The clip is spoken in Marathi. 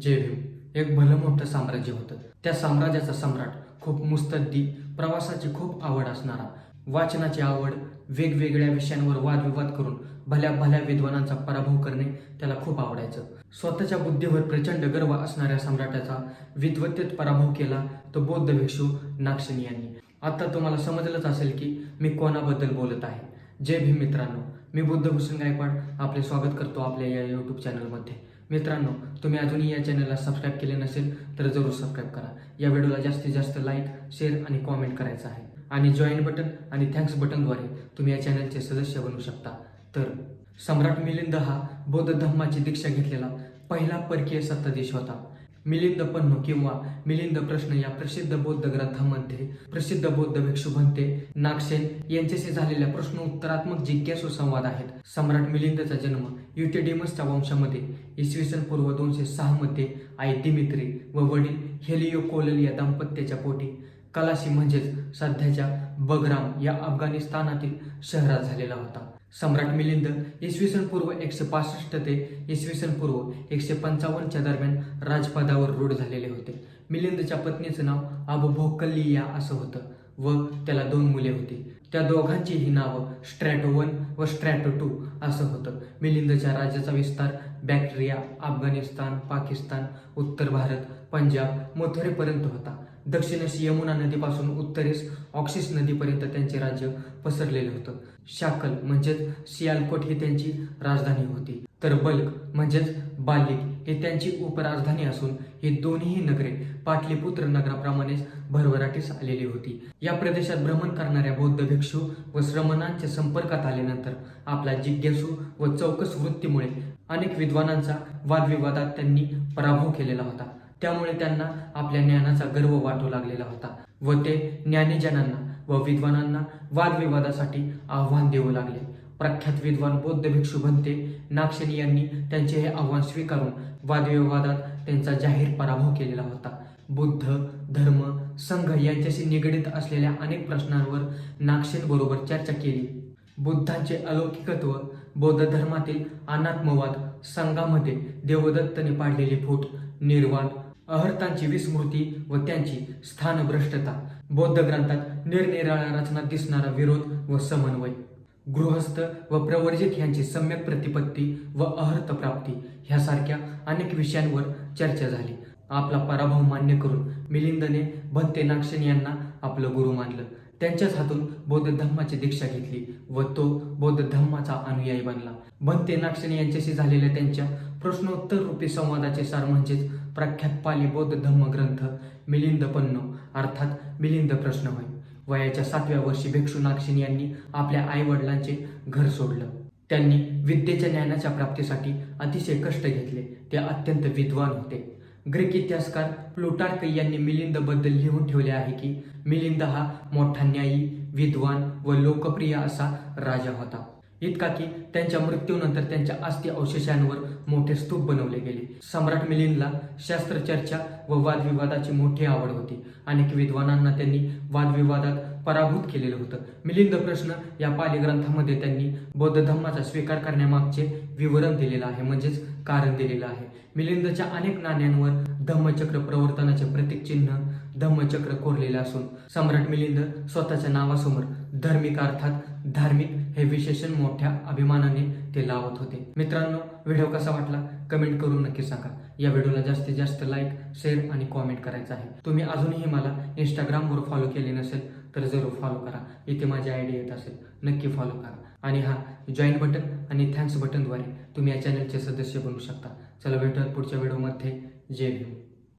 जय भीम एक भलं मोठं साम्राज्य होतं. त्या साम्राज्याचा सम्राट खूप मुस्तद्दी प्रवासाची खूप आवड असणारा. वाचनाची आवड वेगवेगळ्या विषयांवर वादविवाद करून भल्या भल्या विद्वानांचा पराभव करणे त्याला खूप आवडायचं. स्वतःच्या बुद्धीवर प्रचंड गर्व असणाऱ्या सम्राटाचा विद्वत्तेत पराभव केला तो बौद्ध भिक्षू नागसेनी यांनी. आता तुम्हाला समजलंच असेल की मी कोणाबद्दल बोलत आहे. जय भीम मित्रांनो मी बुद्धभूषण गायकवाड आपले स्वागत करतो आपल्या या यूट्यूब चॅनलमध्ये मित्रांनो तुम्ही अजूनही या चॅनलला सबस्क्राईब केले नसेल तर जरूर सबस्क्राईब करा. या व्हिडिओला जास्तीत जास्त लाईक शेअर आणि कॉमेंट करायचं आहे. आणि जॉईन बटन आणि थँक्स बटनद्वारे तुम्ही या चॅनलचे सदस्य बनू शकता. तर सम्राट मिलिंद हा बौद्ध धर्माची दीक्षा घेतलेला पहिला परकीय सत्ताधीश होता. मिलिंद पन्नू किंवा मिलिंद प्रश्न या प्रसिद्ध बौद्ध ग्रंथामध्ये प्रसिद्ध बौद्ध भिक्षू भंते नागसेन यांच्याशी झालेल्या प्रश्न उत्तरात्मक जिज्ञासू संवाद आहेत. सम्राट मिलिंदचा जन्म युटेडिमसच्या वंशामध्ये इसवी सन पूर्व दोनशे सहा मध्ये आई दिमित्री व वडील हेलियो कोलल या दाम्पत्याच्या पोटी कलाशी म्हणजेच सध्याच्या बगराम या अफगाणिस्तानातील शहरात झालेला होता. सम्राट मिलिंद इसवी सन पूर्व एकशे पासष्ट ते इसवी सन पूर्व एकशे पंचावन्नच्या दरम्यान राजपदावर रूढ झालेले होते. मिलिंदच्या पत्नीचं नाव अबू भोकल्लिया असं होतं व त्याला दोन मुले होती. त्या दोघांची ही नावं स्ट्रॅटो वन व स्ट्रॅटो टू असं होतं. मिलिंदच्या राज्याचा विस्तार बॅक्टेरिया अफगाणिस्तान पाकिस्तान उत्तर भारत पंजाब मथुरेपर्यंत होता. दक्षिणेस यमुना नदीपासून उत्तरेस ऑक्सिस नदीपर्यंत त्यांचे राज्य पसरलेले होतं. शाकल म्हणजेच सियालकोट ही त्यांची राजधानी होती. तर बल्क म्हणजेच बालिक हे त्यांची उपराजधानी असून ही दोन्ही नगरे पाटलीपुत्र नगराप्रमाणेच भरभराटीस आलेली होती. या प्रदेशात भ्रमण करणाऱ्या बौद्ध भिक्षू व श्रमणांच्या संपर्कात आल्यानंतर आपला जिज्ञासू व चौकस वृत्तीमुळे अनेक विद्वानांचा वादविवादात त्यांनी पराभव केलेला होता. त्यामुळे त्यांना आपल्या ज्ञानाचा गर्व वाटू लागलेला होता व ते ज्ञानीजनांना व विद्वानांना वादविवादासाठी आव्हान देऊ लागले. प्रख्यात विद्वान बौद्ध भिक्षू बनते नागसेनी यांनी त्यांचे हे आव्हान स्वीकारून वादविवादात त्यांचा जाहीर पराभव केलेला होता. बुद्ध धर्म संघ यांच्याशी निगडीत असलेल्या अनेक प्रश्नांवर नागसेन बरोबर चर्चा केली. बुद्धांचे अलौकिकत्व बौद्ध धर्मातील अनात्मवाद संघामध्ये देवदत्तने पाडलेली फूट निर्वाण अहर्तांची विस्मृती व त्यांची स्थानभ्रष्टता बौद्ध ग्रंथात निरनिराळ्या रचना दिसणारा विरोध व समन्वय. गृहस्थ व प्रवर्जित यांची सम्यक प्रतिपत्ती व अहर्त प्राप्ती ह्यासारख्या अनेक विषयांवर चर्चा झाली. आपला पराभव मान्य करून मिलिंदने भंते नाक्षण यांना आपलं गुरु मानलं. त्यांच्याच हातून बौद्ध धर्माची दीक्षा घेतली व तो बौद्ध धर्माचा अनुयायी बनला. भंते नाक्षण यांच्याशी झालेल्या त्यांच्या प्रश्नोत्तर रूपी संवादाचे सार म्हणजेच प्रख्यात पाली बौद्ध धर्मग्रंथ मिलिंद पन्नो अर्थात मिलिंद प्रश्न होय. वयाच्या सातव्या वर्षी भिक्षू यांनी आपल्या आई वडिलांचे घर सोडलं. त्यांनी विद्येच्या ज्ञानाच्या प्राप्तीसाठी अतिशय कष्ट घेतले. ते अत्यंत विद्वान होते. ग्रीक इतिहासकार प्लुटार्क यांनी मिलिंदबद्दल लिहून ठेवले आहे की मिलिंद हा मोठा न्यायी विद्वान व लोकप्रिय असा राजा होता. इतका की त्यांच्या मृत्यूनंतर त्यांच्या अस्थि अवशेषांवर मोठे स्तूप बनवले गेले. सम्राट मिलिंदला शास्त्रचर्चा व वादविवादाची मोठी आवड होती. अनेक विद्वानांना त्यांनी वादविवादात पराभूत केलेलं होतं. मिलिंद प्रश्न या पालीग्रंथामध्ये त्यांनी बौद्ध धर्माचा स्वीकार करण्यामागचे विवरण दिलेलं आहे म्हणजेच कारण दिलेलं आहे. मिलिंदच्या अनेक नाण्यांवर धम्मचक्र प्रवर्तनाचे प्रतीक चिन्ह धम्मचक्र कोरलेले असून सम्राट मिलिंद स्वतःच्या नावासमोर धार्मिक अर्थात धार्मिक हे विशेषण मोठ्या अभिमानाने ते लावत होते. मित्रांनो व्हिडिओ कसा वाटला? कमेंट करून नक्की सांगा. या व्हिडिओला जास्तीत जास्त लाईक शेअर आणि कॉमेंट करायचं आहे. तुम्ही अजूनही मला इंस्टाग्रामवर फॉलो केले नसेल तर जरूर फॉलो करा. इथे माझी आयडिया येत असेल. नक्की फॉलो करा. आणि हा जॉईन बटन आणि थँक्स बटनद्वारे तुम्ही या चॅनलचे सदस्य बनू शकता. चला भेटूयात पुढच्या व्हिडिओमध्ये. जय भीम